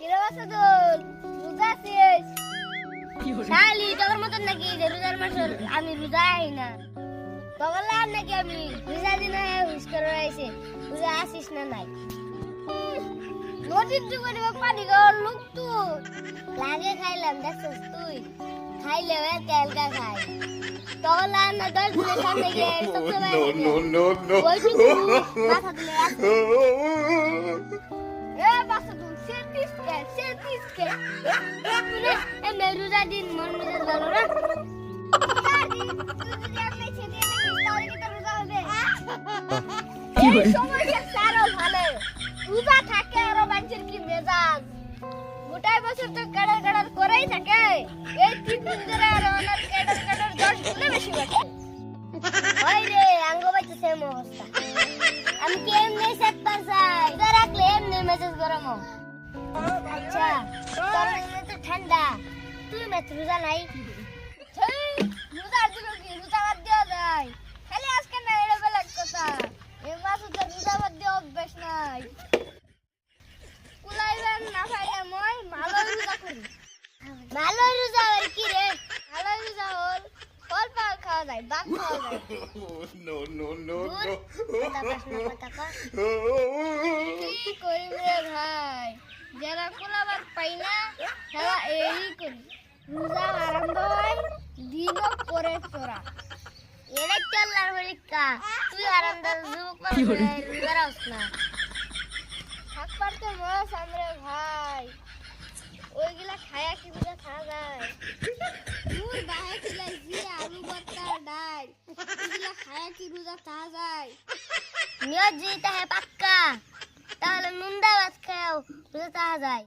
কিরে বাসাদুল রোজা শেষ শালি তোর মতন নাকি যে রোজার মাস আমি রোজা আই না তখন আর নাকি আমি রোজা দিন হুস করে রয়েছে রোজা আসিস না নাই নদীর যুগে পানি খাওয়ার লোক তুই লাগে খাইলাম দেখছিস তুই খাইলে তেলকা খাই না দশ দিনের সামনে গিয়ে. মাথা তুলে কে তুলে দিন মন মেজে ধরো না ভালো রোজা থাকে আরও মানুষের কি মেজাজ গোটাই বছর তো কেডার কেডার করেই থাকে এই দিন ধরে আর ওনার কেডার কেডার দশ গুণে বেশি বাড়ছে হয় রে আঙ্গ রাখলে এমনি মেসেজ গরম মেত রোজা নাই। রোজার দিকে কি? রোজা বাদ দেওয়া যায়। খালি আজকে না এটা বেলার কথা। এই মাসে তো রোজা বাদ দেওয়া অভ্যাস নাই। কুলাইবেন না পাইলে মই ভালো রোজা করি ভালো রোজা আর কি রে? ভালো রোজা হল ফল পাল খাওয়া যায় বাঘ খাওয়া যায়। না, কথা কস। no. কি করি রে ভাই? যারা কোলাবার পাই না তারা এই করি রোজা আরম্ভ হয় দিন করে চোরা এরা চল্লার পরীক্ষা তুই আরামদার যুবক রোজা না। থাক পারতে মাছ আমরা ভাই। ওইগুলা খায়া কি রোজা খাওয়া যায় মুর বাহে খিলাইছি আলু ভর্তা ডাল। এগুলা খায়া কি রোজা খাওয়া যায় নিয়ত যেটা হ্যাঁ পাক্কা। তাহলে নুন দা ভাত খাও রোজা খাওয়া যায়।